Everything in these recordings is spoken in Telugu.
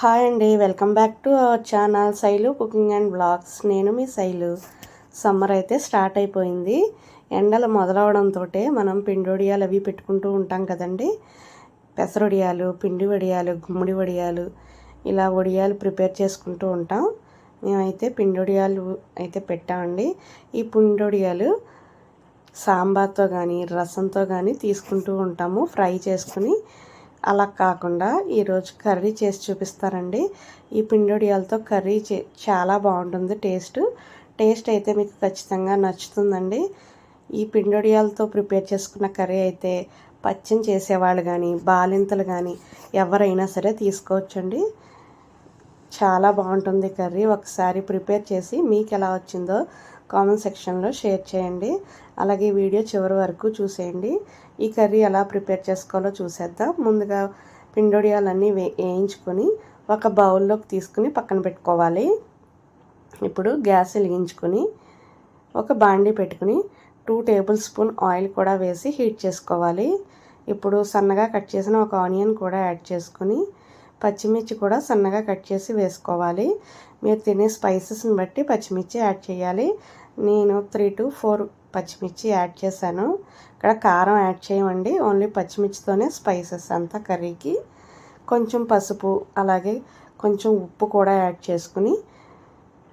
హాయ్ అండి welcome back to our channel Shailu cooking and blogs. నేను మీ శైలు. సమ్మర్ అయితే స్టార్ట్ అయిపోయింది. ఎండలు మొదలవడంతో మనం పిండి వడియాలు అవి పెట్టుకుంటూ ఉంటాం కదండి. పెసరొడియాలు పిండి వడియాలు గుమ్మడి వడియాలు ఇలా వడియాలు ప్రిపేర్ చేసుకుంటూ ఉంటాం. మేమైతే పిండి వడియాలు అయితే పెట్టామండి. ఈ పిండొడియాలు సాంబార్తో కానీ రసంతో కానీ తీసుకుంటూ ఉంటాము. ఫ్రై చేసుకుని అలా కాకుండా ఈరోజు కర్రీ చేసి చూపిస్తారండి ఈ పిండొడియాలతో కర్రీ చే చాలా బాగుంటుంది టేస్ట్. టేస్ట్ అయితే మీకు ఖచ్చితంగా నచ్చుతుందండి. ఈ పిండొడియాలతో ప్రిపేర్ చేసుకున్న కర్రీ అయితే పచ్చని చేసేవాళ్ళు కానీ బాలింతలు కానీ ఎవరైనా సరే తీసుకోవచ్చండి. చాలా బాగుంటుంది కర్రీ. ఒకసారి ప్రిపేర్ చేసి మీకు ఎలా వచ్చిందో కామెంట్ సెక్షన్లో షేర్ చేయండి. అలాగే వీడియో చివరి వరకు చూసేయండి. ఈ కర్రీ ఎలా ప్రిపేర్ చేసుకోవాలో చూసేద్దాం. ముందుగా పిండొడియాలన్నీ వే వేయించుకొని ఒక బౌల్లోకి తీసుకుని పక్కన పెట్టుకోవాలి. ఇప్పుడు గ్యాస్ వెలిగించుకొని ఒక బాండీ పెట్టుకుని టూ టేబుల్ స్పూన్ ఆయిల్ కూడా వేసి హీట్ చేసుకోవాలి. ఇప్పుడు సన్నగా కట్ చేసిన ఒక ఆనియన్ కూడా యాడ్ చేసుకుని పచ్చిమిర్చి కూడా సన్నగా కట్ చేసి వేసుకోవాలి. మీరు తినే స్పైసెస్ని బట్టి పచ్చిమిర్చి యాడ్ చేయాలి. నేను త్రీ టు ఫోర్ పచ్చిమిర్చి యాడ్ చేశాను. ఇక్కడ కారం యాడ్ చేయమండి ఓన్లీ పచ్చిమిర్చితోనే స్పైసెస్ అంతా కర్రీకి. కొంచెం పసుపు అలాగే కొంచెం ఉప్పు కూడా యాడ్ చేసుకుని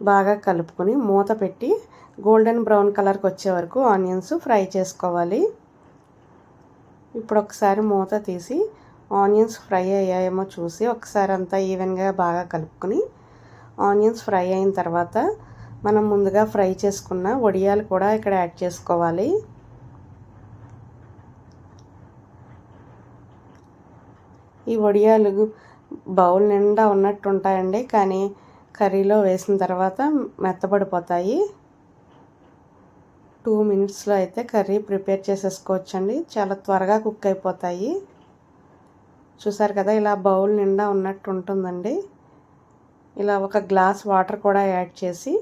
బాగా కలుపుకొని మూత పెట్టి గోల్డెన్ బ్రౌన్ కలర్కి వచ్చే వరకు ఆనియన్స్ ఫ్రై చేసుకోవాలి. ఇప్పుడు ఒకసారి మూత తీసి ఆనియన్స్ ఫ్రై అయ్యాయేమో చూసి ఒకసారి అంతా ఈవెన్గా బాగా కలుపుకొని ఆనియన్స్ ఫ్రై అయిన తర్వాత మనం ముందుగా ఫ్రై చేసుకున్న వడియాలు కూడా ఇక్కడ యాడ్ చేసుకోవాలి. ఈ వడియాలు బౌల్ నిండా ఉన్నట్టు ఉంటాయండి కానీ కర్రీలో వేసిన తర్వాత మెత్తబడిపోతాయి. టూ మినిట్స్లో అయితే కర్రీ ప్రిపేర్ చేసేసుకోవచ్చండి. చాలా త్వరగా కుక్ అయిపోతాయి. చూసారు కదా ఇలా బౌల్ నిండా ఉన్నట్టు ఉంటుందండి ఇలా ఒక గ్లాస్ వాటర్ కూడా యాడ్ చేసి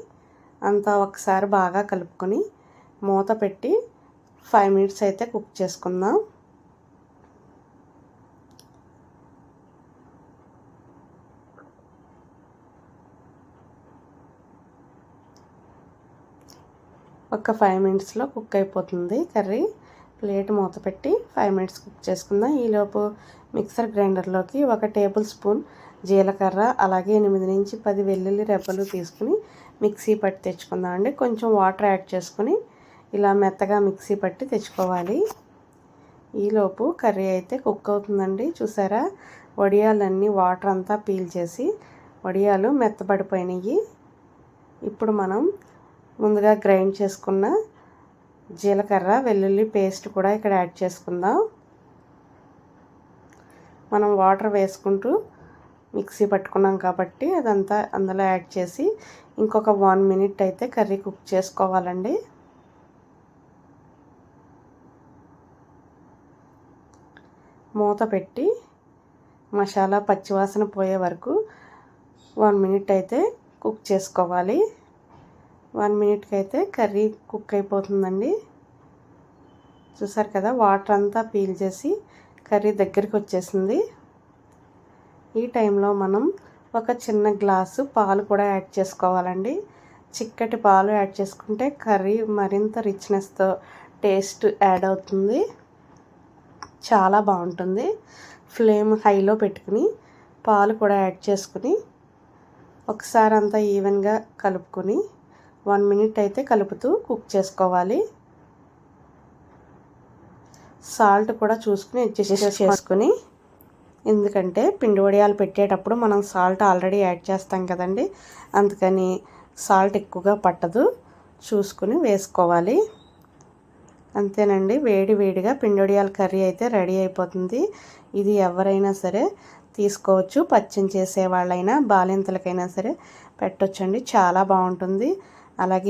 అంతా ఒకసారి బాగా కలుపుకొని మూత పెట్టి ఫైవ్ మినిట్స్ అయితే కుక్ చేసుకుందాం. ఒక ఫైవ్ మినిట్స్లో కుక్ అయిపోతుంది కర్రీ. ప్లేట్ మూత పెట్టి ఫైవ్ మినిట్స్ కుక్ చేసుకుందాం. ఈలోపు మిక్సర్ గ్రైండర్లోకి ఒక టేబుల్ స్పూన్ జీలకర్ర అలాగే ఎనిమిది నుంచి పది వెల్లుల్లి రెబ్బలు తీసుకుని మిక్సీ పట్టి తెచ్చుకుందాం అండి. కొంచెం వాటర్ యాడ్ చేసుకుని ఇలా మెత్తగా మిక్సీ పట్టి తెచ్చుకోవాలి. ఈలోపు కర్రీ అయితే కుక్ అవుతుందండి. చూసారా? వడియాలన్నీ వాటర్ అంతా పీల్ చేసి వడియాలు మెత్తబడిపోయినాయి. ఇప్పుడు మనం ముందుగా గ్రైండ్ చేసుకున్న జీలకర్ర వెల్లుల్లి పేస్ట్ కూడా ఇక్కడ యాడ్ చేసుకుందాం. మనం వాటర్ వేసుకుంటూ మిక్సీ పట్టుకున్నాం కాబట్టి అదంతా అందులో యాడ్ చేసి ఇంకొక వన్ మినిట్ అయితే కర్రీ కుక్ చేసుకోవాలండి. మూత పెట్టి మసాలా పచ్చివాసన పోయే వరకు వన్ మినిట్ అయితే కుక్ చేసుకోవాలి. వన్ మినిట్కి అయితే కర్రీ కుక్ అయిపోతుందండి చూసారు కదా వాటర్ అంతా పీల్ చేసి కర్రీ దగ్గరికి వచ్చేసింది ఈ టైంలో మనం ఒక చిన్న గ్లాసు పాలు కూడా యాడ్ చేసుకోవాలండి. చిక్కటి పాలు యాడ్ చేసుకుంటే కర్రీ మరింత రిచ్నెస్తో టేస్ట్ యాడ్ అవుతుంది. చాలా బాగుంటుంది. ఫ్లేమ్ హైలో పెట్టుకుని పాలు కూడా యాడ్ చేసుకుని ఒకసారి అంతా ఈవెన్గా కలుపుకొని వన్ మినిట్ అయితే కలుపుతూ కుక్ చేసుకోవాలి. సాల్ట్ కూడా చూసుకుని అడ్జస్ట్ చేసుకుని ఎందుకంటే పిండి వడియాలు పెట్టేటప్పుడు మనం సాల్ట్ ఆల్రెడీ యాడ్ చేస్తాం కదండి అందుకని సాల్ట్ ఎక్కువగా పట్టదు. చూసుకుని వేసుకోవాలి. అంతేనండి వేడి వేడిగా పిండొడియాల కర్రీ అయితే రెడీ అయిపోతుంది. ఇది ఎవరైనా సరే తీసుకోవచ్చు. పచ్చని చేసే వాళ్ళైనా బాలింతలకైనా సరే పెట్టొచ్చండి. చాలా బాగుంటుంది. అలాగే